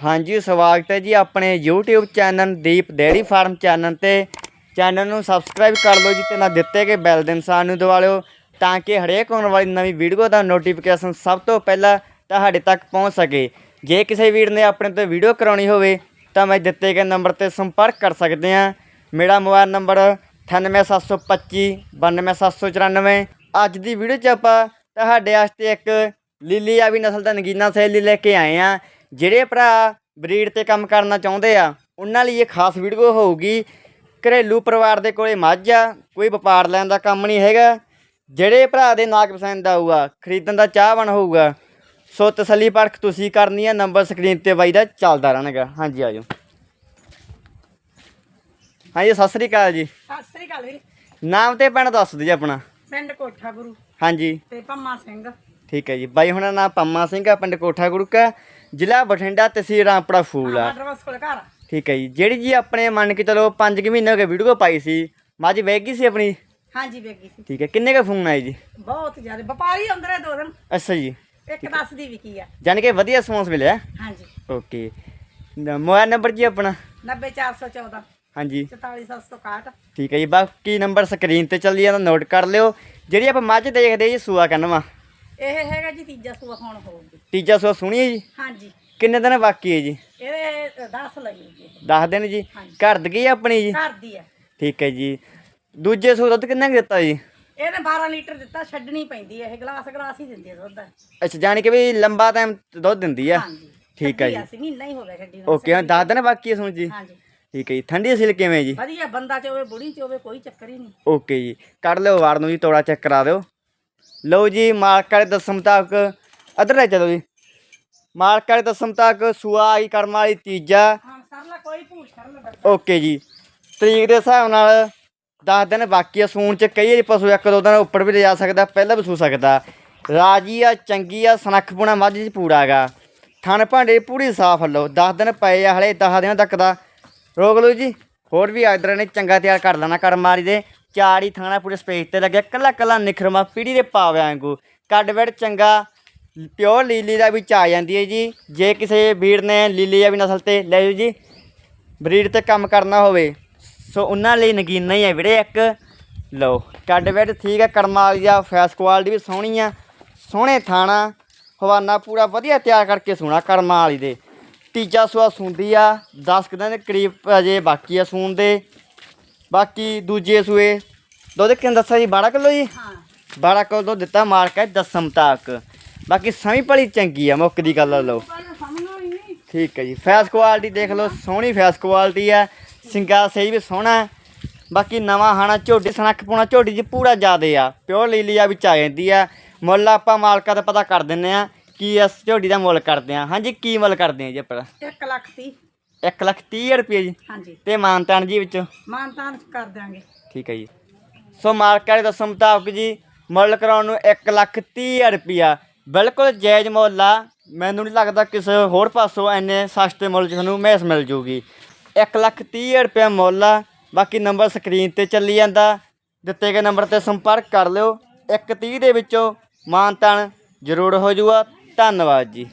ਹਾਂਜੀ, ਸਵਾਗਤ ਹੈ ਜੀ ਆਪਣੇ YouTube channel Deep dairy farm channel ਤੇ। ਚੈਨਲ ਨੂੰ ਸਬਸਕ੍ਰਾਈਬ ਕਰ ਲਓ ਜੀ ਤੇ ਨਾਲ ਦਿੱਤੇ ਗਏ ਬੈਲ ਦੇ ਨਿਸ਼ਾਨ ਨੂੰ ਦਬਾ ਲਿਓ ਤਾਂ ਕਿ ਹਰੇਕ ਆਉਣ ਵਾਲੀ ਨਵੀਂ ਵੀਡੀਓ ਦਾ ਨੋਟੀਫਿਕੇਸ਼ਨ ਸਭ ਤੋਂ ਪਹਿਲਾਂ ਤੁਹਾਡੇ ਤੱਕ ਪਹੁੰਚ ਸਕੇ। ਜੇ ਕਿਸੇ ਵੀਰ ਨੇ ਆਪਣੇ ਤੋਂ ਵੀਡੀਓ ਕਰਾਉਣੀ ਹੋਵੇ ਤਾਂ ਮੈਂ ਦਿੱਤੇ ਗਏ ਨੰਬਰ ਤੇ ਸੰਪਰਕ ਕਰ ਸਕਦੇ ਆ ਮੇਰਾ ਮੋਬਾਈਲ ਨੰਬਰ 98725 92794 ਅੱਜ ਦੀ ਵੀਡੀਓ 'ਚ ਆਪਾਂ ਤੁਹਾਡੇ ਵਾਸਤੇ ਇੱਕ ਲੀਲੀ ਆ ਨਸਲ ਦਾ ਨਗੀਨਾ ਸੈਲੀ ਲੈ ਕੇ ਆਏ ਆ ਜਿਹੜੇ ਭਰਾ ਬਰੀਡ ਤੇ ਕੰਮ ਕਰਨਾ ਚਾਹੁੰਦੇ ਆ ਉਹਨਾਂ ਲਈ ਇਹ ਖਾਸ ਵੀਡੀਓ ਹੋਊਗੀ। ਘਰੇਲੂ ਪਰਿਵਾਰ ਦੇ ਕੋਲੇ ਮੱਝ ਆ ਕੋਈ ਵਪਾਰ ਲੈਣ ਦਾ ਕੰਮ ਨਹੀਂ ਹੈਗਾ। ਜਿਹੜੇ ਭਰਾ ਦੇ ਨਾਕ ਪਸੰਦ ਆਊਗਾ ਖਰੀਦਣ ਦਾ ਚਾਹਵਾਨ ਹੋਊਗਾ। ਸੋ ਤਸੱਲੀ ਪਰਖ ਤੁਸੀਂ ਕਰਨੀ ਆ ਨੰਬਰ ਸਕਰੀਨ ਤੇ ਬਾਈ ਦਾ ਚੱਲਦਾ ਰਹਿਣਗਾ। ਹਾਂਜੀ ਆਜੋ। ਹਾਂਜੀ ਸਤਿ ਸ੍ਰੀ ਅਕਾਲ ਜੀ। ਸਤਿ ਸ੍ਰੀ ਅਕਾਲ ਵੀਰ। ਨਾਮ ਤੇ ਪਿੰਡ ਦੱਸ ਦਿਓ ਜੀ ਆਪਣਾ। ਪਿੰਡ ਕੋਠਾ ਗੁਰੂ। ਹਾਂਜੀ। ਤੇ ਪੰਮਾ ਸਿੰਘ। ਠੀਕ ਹੈ ਜੀ। ਬਾਈ ਹੁਣਾਂ ਨਾਮ ਪੰਮਾ ਸਿੰਘ ਆ ਪਿੰਡ ਕੋਠਾ ਗੁਰੂਕਾ ਜ਼ਿਲ੍ਹਾ ਬਠਿੰਡਾ ਤਹਿਸੀਲ ਰਾਮਪੁਰਾ ਫੂਲ ਆ। ਕੋਲ ਘਰ। ਠੀਕ ਹੈ ਜੀ। ਜਿਹੜੀ ਜੀ ਆਪਣੇ ਮੰਨ ਕੇ ਚਲੋ 5 ਕੁ ਮਹੀਨੇ ਹੋ ਗਏ ਵੀਡੀਓ ਪਾਈ ਸੀ ਮੱਝ ਵੇਚ ਗਈ ਸੀ ਆਪਣੀ? ਹਾਂਜੀ ਵੇਗੀ ਸੀ। ਠੀਕ ਹੈ। ਕਿੰਨੇ ਕੁ ਫੋਨ ਆਏ ਜੀ? ਬਹੁਤ ਜ਼ਿਆਦਾ। ਵਪਾਰੀ ਅੰਦਰ ਦੋ ਦਿਨ। ਅੱਛਾ ਜੀ। ਇੱਕ ਦਸ ਦੀ ਵਿਕੀ ਆ। ਜਾਣੀ ਕਿ ਵਧੀਆ ਰਿਸਪੌਂਸ ਮਿਲਿਆ? ਹਾਂਜੀ। ਓਕੇ। ਮੋਬਾਈਲ ਨੰਬਰ ਜੀ ਆਪਣਾ? 90414 ਹਾਂਜੀ। 44761 ਠੀਕ ਹੈ ਜੀ। ਬਾਕੀ ਨੰਬਰ ਸਕਰੀਨ ਤੇ ਚੱਲੀ ਜਾਂਦਾ ਨੋਟ ਕਰ ਲਿਓ। ਜਿਹੜੀ ਆਪਾਂ ਮੱਝ ਦੇਖਦੇ ਜੀ ਸੂਆ ਕੰਨਵਾ। ਇਹ ਹੈਗਾ ਜੀ ਤੀਜਾ ਸੂਆ ਹੁਣ ਹੋਊਗੀ। ਤੀਜਾ ਸੂਆ ਸੁਣੀ ਹੈ ਜੀ? ਹਾਂਜੀ। ਕਿੰਨੇ ਦਿਨ ਬਾਕੀ ਹੈ ਜੀ? ਇਹਦੇ 10 ਲੱਗੀ ਜੀ ਦੱਸ ਦਿਨ ਜੀ। ਘਰ ਦੀ ਆਪਣੀ ਜੀ? ਘਰ ਦੀ ਆ। ਠੀਕ ਹੈ ਜੀ। ਦੂਜੇ ਸੂਆ ਦੁੱਧ ਕਿੰਨਾ ਕੁ ਦਿੱਤਾ ਜੀ? ਇਹਨੇ 12 ਲੀਟਰ ਦਿੱਤਾ ਛੱਡਣੀ ਪੈਂਦੀ ਹੈ ਇਹ ਗਲਾਸ ਗਲਾਸ ਹੀ ਦਿੰਦੀ ਹੈ ਦੁੱਧ। ਅੱਛਾ ਜਾਣੀ ਕਿ ਵੀ ਲੰਬਾ ਟਾਈਮ ਦੁੱਧ ਦਿੰਦੀ ਹਾਂਜੀ। ਠੀਕ ਹੈ ਜੀ। ਅਸੀਂ ਮਹੀਨਾ ਹੀ ਹੋ ਗਿਆ ਛੱਡੀ ਓਕੇ ਹਾਂ ਦਸ ਦਿਨ ਬਾਕੀ ਹੈ ਸੁਣ ਜੀ? ਹਾਂਜੀ। ਠੀਕ ਹੈ ਜੀ। ਠੰਡੀ ਸਿਲ ਕਿਵੇਂ ਜੀ? ਵਧੀਆ ਬੰਦਾ ਚ ਹੋਵੇ ਬੁੜੀ ਚ ਹੋਵੇ ਕੋਈ ਚੱਕਰ ਹੀ ਨਹੀਂ। ਓਕੇ ਜੀ। ਕੱਢ ਲਿਓ ਵਾਰ ਨੂੰ ਜੀ ਤੋੜਾ ਚੈੱਕ ਕਰਾ ਦਿਓ। ਲਓ ਜੀ ਮਾਲਕ ਵਾਲੇ ਦਸਮ ਮੁਤਾਬਕ ਅਦਰ ਲੈ ਚਲੋ ਜੀ। ਮਾਲਕ ਵਾਲੇ ਦਸਮ ਮੁਤਾਬਕ ਸੂਆ ਆਈ ਕਰਮ ਵਾਲੀ ਤੀਜਾ। ਓਕੇ ਜੀ। ਤਰੀਕ ਦੇ ਹਿਸਾਬ ਨਾਲ 10 ਦਿਨ ਬਾਕੀ ਆ ਸੂਣ ਚ ਕਈ ਵਾਰੀ ਪਸ਼ੂ ਇੱਕ ਦੋ ਦਿਨ ਉੱਪਰ ਵੀ ਲਿਜਾ ਸਕਦਾ ਪਹਿਲਾਂ ਵੀ ਸੂ ਸਕਦਾ। ਰਾਜੀ ਆ ਚੰਗੀ ਆ ਸਨੱਖ ਪੁਣਾ ਮੱਝ ਚ ਪੂਰਾ ਗਾ ਥਣ ਭਾਂਡੇ ਪੂਰੀ ਸਾਫ਼ ਲਓ 10 ਦਿਨ ਪਏ ਆ ਹਲੇ 10 ਦਿਨਾਂ ਤੱਕ ਦਾ। ਰੋਕ ਲਓ ਜੀ ਹੋਰ ਵੀ ਆਦਰ ਨੇ ਚੰਗਾ ਤਿਆਰ ਕਰ ਲੈਣਾ ਕਰਮ ਵਾਲੀ ਦੇ। ਚਾਰ ਹੀ ਥਾਣਾ ਪੂਰੇ ਸਪੇਸ ਤੇ ਲੱਗਿਆ ਕੱਲਾ ਕੱਲਾ ਨਿਖਰਮਾ ਪੀੜੀ ਦੇ ਪਾਵਿਆਂ ਵਾਂਗੂ। ਕੱਡ ਵੜ ਚੰਗਾ ਪਿਓਰ ਲੀਲੀ ਦਾ ਵੀ ਚਾ ਜਾਂਦੀ ਹੈ ਜੀ। ਜੇ ਕਿਸੇ ਵੀਰ ਨੇ ਲੀਲੀ ਆ ਵੀ ਨਸਲ ਤੇ ਲੈ ਜਾਓ ਜੀ, ਬਰੀਡ ਤੇ ਕੰਮ ਕਰਨਾ ਹੋਵੇ, ਸੋ ਉਹਨਾਂ ਲਈ ਨਗੀਨਾ ਹੀ ਹੈ ਵੀਰੇ ਇੱਕ। ਲਓ ਕੱਡ ਵੈਡ ਠੀਕ ਹੈ, ਕਰਮਾ ਵਾਲੀ ਆ ਫੈਸ ਕੁਆਲਿਟੀ ਵੀ ਸੋਹਣੀ ਆ। ਸੋਹਣੇ ਥਾਣਾ, ਹਵਾਨਾ ਪੂਰਾ ਵਧੀਆ ਤਿਆਰ ਕਰਕੇ ਸੋਣਾ ਕਰਮਾ ਵਾਲੀ ਦੇ। ਤੀਜਾ ਸੂਆ ਸੁੰਦੀ ਆ 10 ਕੁ ਦਿਨ ਦੇ ਕਰੀਬ ਅਜੇ ਬਾਕੀ ਆ ਸੂਣ ਦੇ। ਬਾਕੀ ਦੂਜੇ ਸੂਏ ਦੁੱਧ ਕਿੰਨ ਦੱਸਿਆ ਜੀ? 12 ਕਿਲੋ ਜੀ? ਹਾਂ। 12 ਕਿਲੋ ਦੁੱਧ ਦਿੱਤਾ ਮਾਰਕ ਹੈ ਦਸਮ ਤੱਕ। ਬਾਕੀ ਸਮੀ ਭਲੀ ਚੰਗੀ ਆ ਮੁੱਕ ਦੀ ਗੱਲ ਲਓ। ਠੀਕ ਹੈ ਜੀ ਫੈਸ ਕੁਆਲਿਟੀ ਦੇਖ ਲਓ ਸੋਹਣੀ ਫੈਸ ਕੁਆਲਿਟੀ ਹੈ। ਸਿੰਗਾ ਸਹੀ ਵੀ ਸੋਹਣਾ। ਬਾਕੀ ਨਵਾਂ ਹਾਣਾ ਝੋਟੀ ਸਨੱਖ ਪਾਉਣਾ ਝੋਟੀ ਜੀ ਪੂਰਾ ਜ਼ਿਆਦੇ ਆ। ਪਿਓਰ ਲੀਲੀਆ ਵਿੱਚ ਆ ਜਾਂਦੀ ਆ ਮੁੱਲ ਆਪਾਂ ਮਾਲਕਾਂ ਦਾ ਪਤਾ ਕਰ ਦਿੰਨੇ ਆ ਕੀ ਇਸ ਝੋਟੀ ਦਾ ਮੁੱਲ ਕਰਦੇ ਆ ਹਾਂਜੀ ਕੀ ਮੁੱਲ ਕਰਦੇ ਆ ਜੀ ਆਪਾਂ 1 ਲੱਖ ਤੀਹ। 1 ਲੱਖ 30 ਰੁਪਏ ਜੀ। ਹਾਂਜੀ। ਤੇ ਮਾਨਤਾਨ ਜੀ ਵਿੱਚ? ਮਾਨਤਾਨ ਕਰ ਦਿਆਂਗੇ। ਠੀਕ ਹੈ ਜੀ। ਸੋ ਮਾਲਕਾਂ ਦੇ ਦੱਸਣ ਮੁਤਾਬਕ ਜੀ ਮੁੱਲ ਕਰਾਉਣ ਨੂੰ 1 ਲੱਖ 30 ਰੁਪਿਆ ਬਿਲਕੁਲ ਜਾਇਜ਼ ਮੁੱਲ ਆ। ਮੈਨੂੰ ਨਹੀਂ ਲੱਗਦਾ ਕਿਸੇ ਹੋਰ ਪਾਸੋਂ ਐਨੇ ਸਸਤੇ ਮੁੱਲ 'ਚ ਤੁਹਾਨੂੰ ਮੈਸ ਮਿਲ ਜੂਗੀ। 1 ਲੱਖ 30 ਰੁਪਏ ਮੁੱਲ ਆ। ਬਾਕੀ ਨੰਬਰ ਸਕਰੀਨ ਤੇ ਚੱਲੀ ਜਾਂਦਾ। ਦਿੱਤੇ ਗਏ ਨੰਬਰ ਤੇ ਸੰਪਰਕ ਕਰ ਲਿਓ। 1 30 ਦੇ ਵਿੱਚੋਂ ਮਾਨਤਾਨ ਜ਼ਰੂਰ ਹੋ ਜਾਊਗਾ ਧੰਨਵਾਦ ਜੀ।